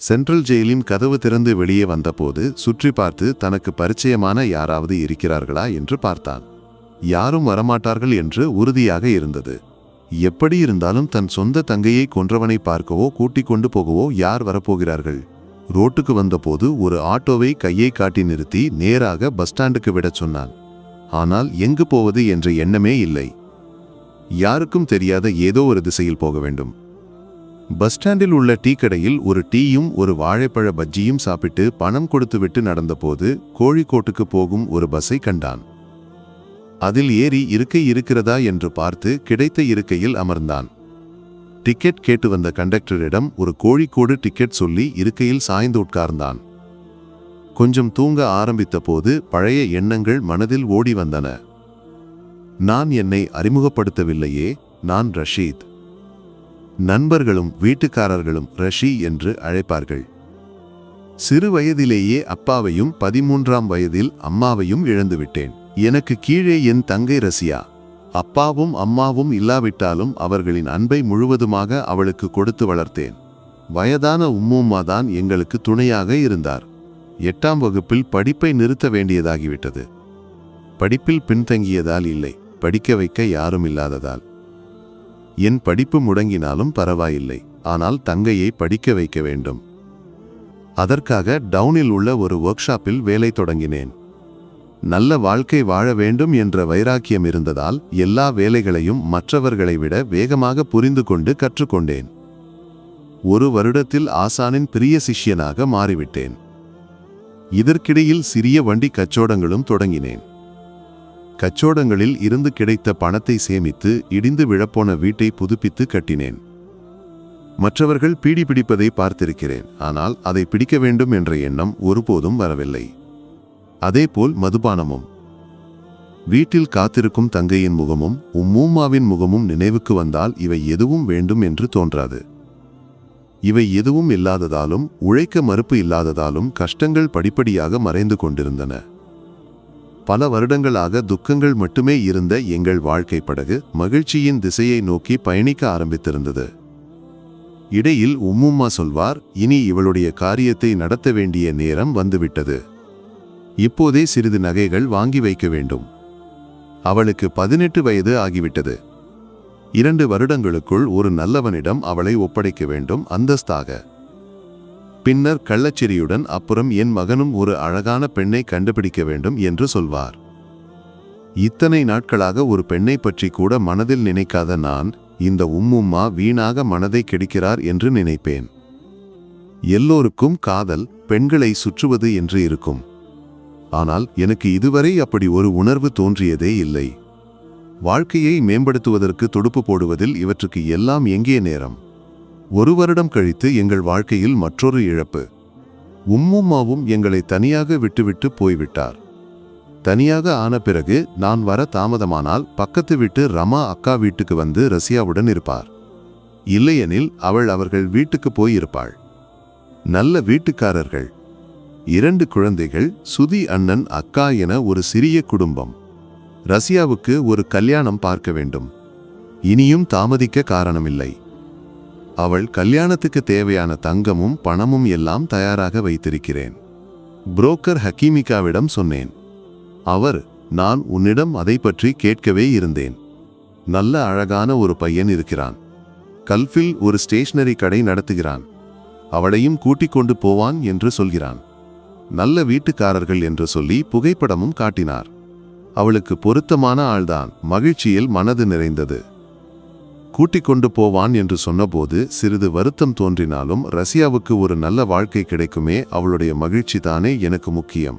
Central ஜெயிலின் கதவு திறந்து வெளியே வந்தபோது சுற்றி பார்த்து தனக்கு பரிச்சயமான யாராவது இருக்கிறார்களா என்று பார்த்தான். யாரும் வரமாட்டார்கள் என்று உறுதியாக இருந்தது. எப்படி இருந்தாலும் தன் சொந்த தங்கையை கொன்றவனை பார்க்கவோ கூட்டிக் கொண்டு போகவோ யார் வரப்போகிறார்கள்? ரோட்டுக்கு வந்தபோது ஒரு ஆட்டோவை கையை காட்டி நிறுத்தி நேராக பஸ் ஸ்டாண்டுக்கு விடச் சொன்னான். ஆனால் எங்கு போவது? என்ற எண்ணமே இல்லை. யாருக்கும் தெரியாத ஏதோ ஒரு திசையில் போக வேண்டும். பஸ் ஸ்டாண்டில் உள்ள டீ கடையில் ஒரு டீயும் ஒரு வாழைப்பழ பஜ்ஜியும் சாப்பிட்டு பணம் கொடுத்துவிட்டு நடந்தபோது கோழிக்கோட்டுக்கு போகும் ஒரு பஸ்ஸை கண்டான். அதில் ஏறி இருக்கை இருக்கிறதா என்று பார்த்து கிடைத்த இருக்கையில் அமர்ந்தான். டிக்கெட் கேட்டு வந்த கண்டக்டரிடம் ஒரு கோழிக்கோடு டிக்கெட் சொல்லி இருக்கையில் சாய்ந்து உட்கார்ந்தான். கொஞ்சம் தூங்க ஆரம்பித்த போது பழைய எண்ணங்கள் மனதில் ஓடி வந்தன. நான் என்னை அறிமுகப்படுத்தவில்லையே நான் ரஷீத். நண்பர்களும் வீட்டுக்காரர்களும் ரஷி என்று அழைப்பார்கள். சிறு வயதிலேயே அப்பாவையும் பதிமூன்றாம் வயதில் அம்மாவையும் இழந்துவிட்டேன். எனக்கு கீழே என் தங்கை ரசியா. அப்பாவும் அம்மாவும் இல்லாவிட்டாலும் அவர்களின் அன்பை முழுவதுமாக அவளுக்கு கொடுத்து வளர்த்தேன். வயதான உம்மூம்மா தான் எங்களுக்கு துணையாக இருந்தார். எட்டாம் வகுப்பில் படிப்பை நிறுத்த வேண்டியதாகிவிட்டது. படிப்பில் பின்தங்கியதால் இல்லை. படிக்க வைக்க யாரும் இல்லாததால். என் படிப்பு முடங்கினாலும் பரவாயில்லை ஆனால் தங்கையை படிக்க வைக்க வேண்டும். அதற்காக டவுனில் உள்ள ஒரு ஒர்க் ஷாப்பில் வேலை தொடங்கினேன். நல்ல வாழ்க்கை வாழ வேண்டும் என்ற வைராக்கியம் இருந்ததால் எல்லா வேலைகளையும் மற்றவர்களை விட வேகமாக புரிந்து கொண்டு கற்றுக்கொண்டேன். ஒரு வருடத்தில் ஆசானின் பிரிய சிஷ்யனாக மாறிவிட்டேன். இதற்கிடையில் சிறிய வண்டி கச்சோடங்களும் தொடங்கினேன். கச்சோடங்களில் இருந்து கிடைத்த பணத்தை சேமித்து இடிந்து விழப்போன வீட்டை புதுப்பித்து கட்டினேன். மற்றவர்கள் பீடி பிடிப்பதை பார்த்திருக்கிறேன். ஆனால் அதை பிடிக்க வேண்டும் என்ற எண்ணம் ஒருபோதும் வரவில்லை. அதேபோல் மதுபானமும். வீட்டில் காத்திருக்கும் தங்கையின் முகமும் உம்மூமாவின் முகமும் நினைவுக்கு வந்தால் இவை எதுவும் வேண்டும் என்று தோன்றாது. இவை எதுவும் இல்லாததாலும் உழைக்க மறுப்பு இல்லாததாலும் கஷ்டங்கள் படிப்படியாக மறைந்து கொண்டிருந்தன. பல வருடங்களாக துக்கங்கள் மட்டுமே இருந்த எங்கள் வாழ்க்கை படகு மகிழ்ச்சியின் திசையை நோக்கி பயணிக்க ஆரம்பித்திருந்தது. இடையில் உம்மும்மா சொல்வார் இனி இவளுடைய காரியத்தை நடத்த வேண்டிய நேரம் வந்துவிட்டது. இப்போதே சிறிது நகைகள் வாங்கி வைக்க வேண்டும். அவளுக்கு பதினெட்டு வயது ஆகிவிட்டது. இரண்டு வருடங்களுக்குள் ஒரு நல்லவனிடம் அவளை ஒப்படைக்க வேண்டும் அந்தஸ்தாக. பின்னர் கள்ளச்சிரியுடன் அப்புறம் என் மகனும் ஒரு அழகான பெண்ணை கண்டுபிடிக்க வேண்டும் என்று சொல்வார். இத்தனை நாட்களாக ஒரு பெண்ணை பற்றி கூட மனதில் நினைக்காத நான் இந்த உம்மும்மா வீணாக மனதை கெடுக்கிறார் என்று நினைப்பேன். எல்லோருக்கும் காதல் பெண்களை சுற்றுவது என்று இருக்கும். ஆனால் எனக்கு இதுவரை அப்படி ஒரு உணர்வு தோன்றியதே இல்லை. வாழ்க்கையை மேம்படுத்துவதற்கு துடுப்பு போடுவதில் இவற்றுக்கு எல்லாம் எங்கே நேரம்? ஒரு வருடம் கழித்து எங்கள் வாழ்க்கையில் மற்றொரு இழப்பு. உம்மும்மாவும் எங்களை தனியாக விட்டுவிட்டு போய்விட்டார். தனியாக ஆன பிறகு நான் வர தாமதமானால் பக்கத்து வீட்டு ரமா அக்கா வீட்டுக்கு வந்து ரசியாவுடன் இருப்பார். இல்லையெனில் அவள் அவர்கள் வீட்டுக்கு போயிருப்பாள். நல்ல வீட்டுக்காரர்கள். இரண்டு குழந்தைகள் சுதி அண்ணன் அக்கா என ஒரு சிறிய குடும்பம். ரஷ்யாவுக்கு ஒரு கல்யாணம் பார்க்க வேண்டும். இனியும் தாமதிக்க காரணமில்லை. அவள் கல்யாணத்துக்கு தேவையான தங்கமும் பணமும் எல்லாம் தயாராக வைத்திருக்கிறேன். புரோக்கர் ஹக்கீமிகாவிடம் சொன்னேன். அவர் நான் உன்னிடம் அதை பற்றி கேட்கவே இருந்தேன். நல்ல அழகான ஒரு பையன் இருக்கிறான். கல்ஃபில் ஒரு ஸ்டேஷனரி கடை நடத்துகிறான். அவளையும் கூட்டிக் கொண்டு போவான் என்று சொல்கிறான். நல்ல வீட்டுக்காரர்கள் என்று சொல்லி புகைப்படமும் காட்டினார். அவளுக்கு பொருத்தமான ஆள்தான். மகிழ்ச்சியில் மனது நிறைந்தது. கூட்டிக் கொண்டு போவான் என்று சொன்னபோது சிறிது வருத்தம் தோன்றினாலும் ரஷ்யாவுக்கு ஒரு நல்ல வாழ்க்கை கிடைக்குமே அவளுடைய மகிழ்ச்சி தானே எனக்கு முக்கியம்.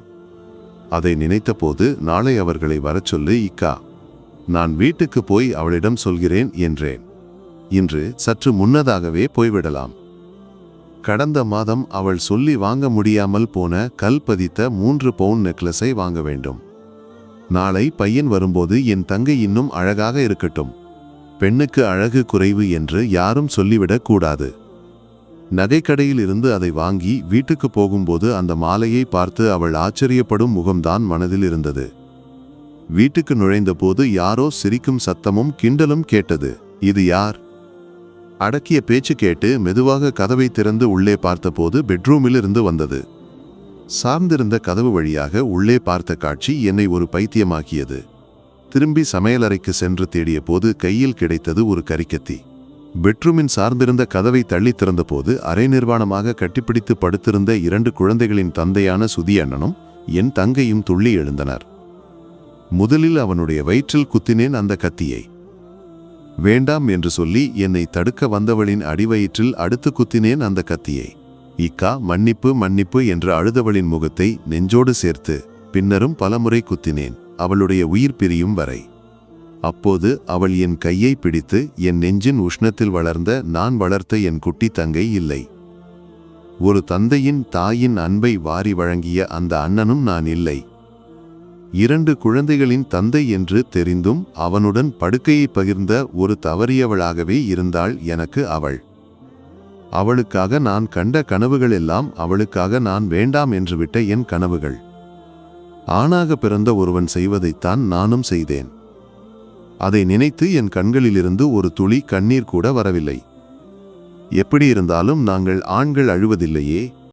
அதை நினைத்தபோது நாளை அவர்களை வரச் சொல்லு இக்கா. நான் வீட்டுக்கு போய் அவளிடம் சொல்கிறேன் என்றேன். இன்று சற்று முன்னதாகவே போய்விடலாம். கடந்த மாதம் அவள் சொல்லி வாங்க முடியாமல் போன கல் பதித்த மூன்று பவுன் நெக்லஸை வாங்க வேண்டும். நாளை பையன் வரும்போது என் தங்கை இன்னும் அழகாக இருக்கட்டும். பெண்ணுக்கு அழகு குறைவு என்று யாரும் சொல்லிவிடக் கூடாது. நகைக்கடையில் இருந்து அதை வாங்கி வீட்டுக்கு போகும்போது அந்த மாலையை பார்த்து அவள் ஆச்சரியப்படும் முகம்தான் மனதில் இருந்தது. வீட்டுக்கு நுழைந்தபோது யாரோ சிரிக்கும் சத்தமும் கிண்டலும் கேட்டது. இது யார்? அடக்கிய பேச்சு கேட்டு மெதுவாக கதவை திறந்து உள்ளே பார்த்தபோது பெட்ரூமிலிருந்து வந்தது. சார்ந்திருந்த கதவு வழியாக உள்ளே பார்த்த காட்சி என்னை ஒரு பைத்தியமாக்கியது. திரும்பி சமையலறைக்கு சென்று தேடிய போது கையில் கிடைத்தது ஒரு கரிக்கத்தி. பெட்ரூமின் சார்ந்திருந்த கதவை தள்ளி திறந்தபோது அரை நிர்வாணமாக கட்டிப்பிடித்து படுத்திருந்த இரண்டு குழந்தைகளின் தந்தையான சுதி அண்ணனும் என் தங்கையும் துள்ளி எழுந்தனர். முதலில் அவனுடைய வயிற்றில் குத்தினேன் அந்த கத்தியை. வேண்டாம் என்று சொல்லி என்னை தடுக்க வந்தவளின் அடிவயிற்றில் அடுத்து குத்தினேன் அந்த கத்தியை. இக்கா மன்னிப்பு மன்னிப்பு என்று அழுதவளின் முகத்தை நெஞ்சோடு சேர்த்து பின்னரும் பலமுறை குத்தினேன். அவளுடைய உயிர் பிரியும் வரை. அப்போது அவள் என் கையை பிடித்து என் நெஞ்சின் உஷ்ணத்தில் வளர்ந்த நான் வளர்த்த என் குட்டி தங்கை இல்லை. ஒரு தந்தையின் தாயின் அன்பை வாரி வழங்கிய அந்த அண்ணனும் நான் இல்லை. இரண்டு குழந்தைகளின் தந்தை என்று தெரிந்தும் அவனுடன் படுக்கையை பகிர்ந்த ஒரு தவறியவளாகவே இருந்தாள் எனக்கு அவள். அவளுக்காக நான் கண்ட கனவுகள் எல்லாம் அவளுக்காக நான் வேண்டாம் என்று விட்ட என் கனவுகள். ஆணாக பிறந்த ஒருவன் செய்வதைத்தான் நானும் செய்தேன். அதை நினைத்து என் கண்களிலிருந்து ஒரு துளி கண்ணீர் கூட வரவில்லை. எப்படி இருந்தாலும் நாங்கள் ஆண்கள் அழுவதில்லையே.